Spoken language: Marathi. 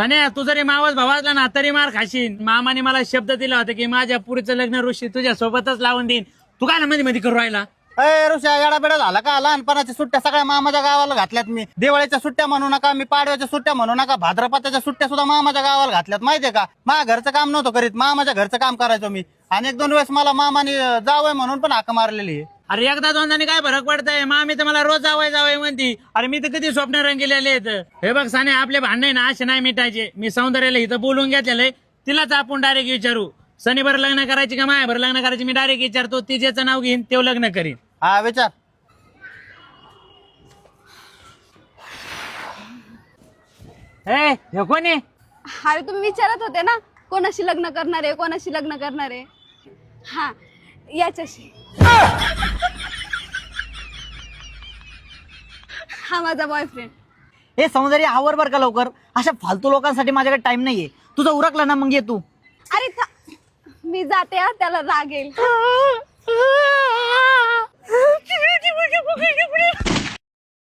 सन्या तू जरी मावस भाव असला ना तरी मार खाशीन मामाने मला शब्द दिला होता की माझ्या पुरीचं लग्न ऋषी तुझ्या सोबतच लावून देईन. तू काय ना मध्ये मध्ये करू राहिला? अय ऋषा येडा बेडा झाला का? लहानपणाच्या सुट्ट्या सगळ्या मामाच्या गावाला घातल्यात मी. दिवाळीच्या सुट्ट्या म्हणू नका मी पाडव्याच्या सुट्ट्या म्हणू नका भाद्रपदाच्या सुट्ट्या सुद्धा मामाच्या गावाला घातल्यात माहितीये का? माझ्या घरचं काम नव्हतं करीत मामाच्या घरचं काम करायचो मी. आणि एक दोन वेळेस मला मामाने जावंय म्हणून पण हाक मारलेली आहे. अरे एकदा दोनदानी काय फरक पडतंय? मामी तर मला रोज जावय जावय म्हणती. अरे मी तर कधी स्वप्न रंगलेले आहेत. हे बघ साने आपले भांडण ना असे नाही मिटायचे. मी सौंदर्याला इथं बोलून घेतलेलं आहे. तिलाच आपण डायरेक्ट विचारू. शनिवार लग्न करायची का मायाभर लग्न करायची मी डायरेक्ट विचारतो ती ज्याचं नाव घेईन तेव्हा लग्न करीन. हा विचार. ए हे कोण? आहे अरे तुम्ही विचारत होते ना कोणाशी लग्न करणार आहे कोणाशी लग्न करणार आहे? हा याच्याशी. हा माझा बॉयफ्रेंड हे सौंदर्य आवर बर का लवकर? अशा फालतू लोकांसाठी माझ्याकडे टाइम नाहीये. तुझं उरकलं ना मग ये तू. अरे था- मी जाते हा, त्याला येईल.